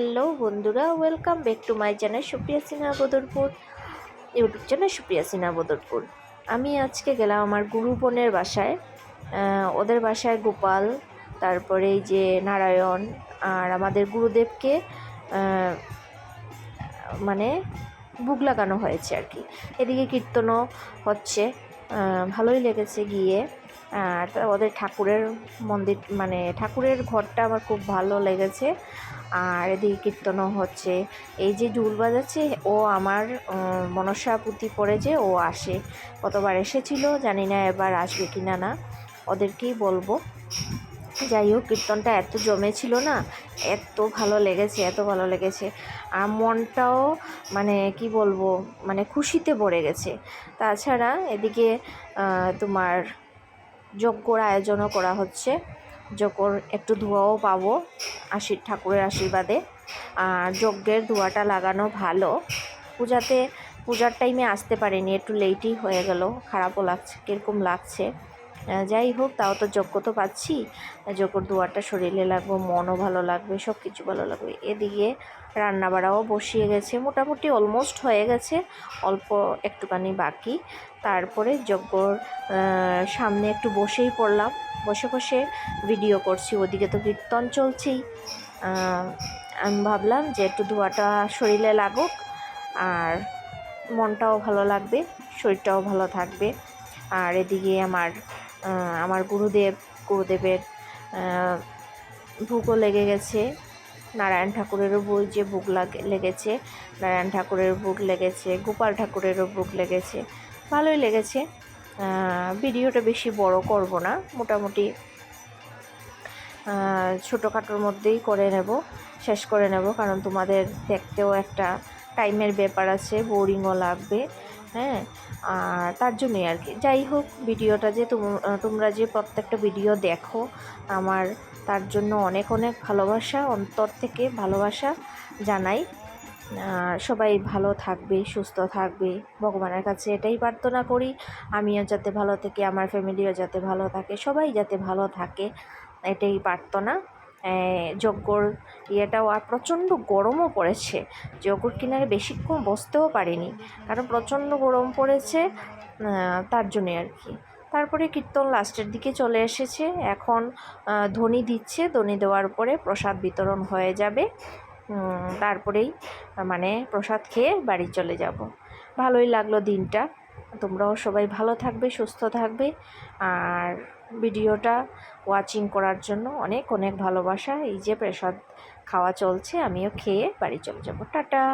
Hello বন্ধুরা welcome back to my channel Supriya Sinha Badarpur, YouTube channel Supriya Sinha Badarpur. আমি আজকে গেলাম আমার গুরু বোনের বাসায় ওদের বাসায় গোপাল, তারপরে এই যে নারায়ণ আর আমাদের গুরুদেবকে মানে বুক লাগানো হয়েছে আর কি। এদিকে কীর্তনও হচ্ছে ভালোই লেগেছে গিয়ে। আর ওদের ঠাকুরের মন্দির মানে ঠাকুরের ঘরটা আমার খুব ভালো লেগেছে। আর এদিকে কীর্তনও হচ্ছে। এই যে ডুল বাজাচ্ছে, ও আমার মনসা পুঁতি পড়ে যে ও আসে। কতবার এসেছিল জানি না এবার আসবে কি না না ওদেরকেই বলব। যাই হোক, কীর্তনটা এত জমেছিল না, এত ভালো লেগেছে, এত ভালো লেগেছে। আর মনটাও মানে কি বলব মানে খুশিতে ভরে গেছে। তাছাড়া এদিকে তোমার যজ্ঞর আয়োজনও করা হচ্ছে। যজ্ঞর একটু ধোঁয়াও পাবো আশীর ঠাকুরের আশীর্বাদে। আর যজ্ঞের ধোঁয়াটা লাগানো ভালো। পূজাতে পূজার টাইমে আসতে পারিনি, একটু লেটই হয়ে গেল। খারাপও লাগছে কীরকম লাগছে। যাই হোক, তাও তো যজ্ঞ তো পাচ্ছি। যজ্ঞর ধোঁয়াটা শরীরে লাগবে, মনও ভালো লাগবে সব কিছু ভালো লাগবে। এদিকে রান্না বাড়াও বসিয়ে গেছে, মোটামুটি অলমোস্ট হয়ে গেছে, অল্প একটুখানি বাকি। তারপরে যজ্ঞর সামনে একটু বসেই পড়লাম, বসে বসে ভিডিও করছি, ওদিকে তো কীর্তন চলছেই। আমি ভাবলাম যে একটু ধোঁয়াটা শরীরে লাগুক, আর মনটাও ভালো লাগবে, শরীরটাও ভালো থাকবে। আর এদিকে আমার আমার গুরুদেব, গুরুদেবের ভোগও লেগে গেছে। নারায়ণ ঠাকুরেরও বই যে ভোগ লাগে, লেগেছে, নারায়ণ ঠাকুরের ভোগ লেগেছে, গোপাল ঠাকুরেরও ভোগ লেগেছে, ভালোই লেগেছে। ভিডিওটা বেশি বড় করব না, মোটামুটি ছোটোখাটোর মধ্যেই করে নেব, শেষ করে নেব, কারণ তোমাদের দেখতেও একটা টাইমের ব্যাপার আছে, বোরিংও লাগবে। হ্যাঁ আর তার জন্যই আর কি। যাই হোক, ভিডিওটা যে তোম- তোমরা যে প্রত্যেকটা ভিডিও দেখো, আমার তার জন্য অনেক অনেক ভালোবাসা, অন্তর থেকে ভালোবাসা জানাই। সবাই ভালো থাকবে, সুস্থ থাকবে। ভগবানের কাছে এটাই প্রার্থনা করি। আমিও যাতে ভালো থেকে, আমার ফ্যামিলিও যাতে ভালো থাকে, সবাই যাতে ভালো থাকে, এটাই প্রার্থনা। যজ্ঞর ইয়েটাও আর প্রচণ্ড গরমও পড়েছে। যজ্ঞর কিনারে বেশিক্ষণ বসতেও পারিনি, কারণ প্রচণ্ড গরম পড়েছে তার জন্যে আর কি। তারপরে কীর্তন লাস্টের দিকে চলে এসেছে। এখন ধ্বনি দিচ্ছে ধ্বনি দেওয়ার পরে প্রসাদ বিতরণ হয়ে যাবে। তারপরেই মানে প্রসাদ খেয়ে বাড়ি চলে যাব। ভালোই লাগল দিনটা। তোমরাও সবাই ভালো থাকবে, সুস্থ থাকবে। আর ভিডিওটা ওয়াচিং করার জন্য অনেক অনেক ভালোবাসা। এই যে প্রসাদ খাওয়া চলছে, আমিও খেয়ে বাড়ি চলে যাব। টাটা!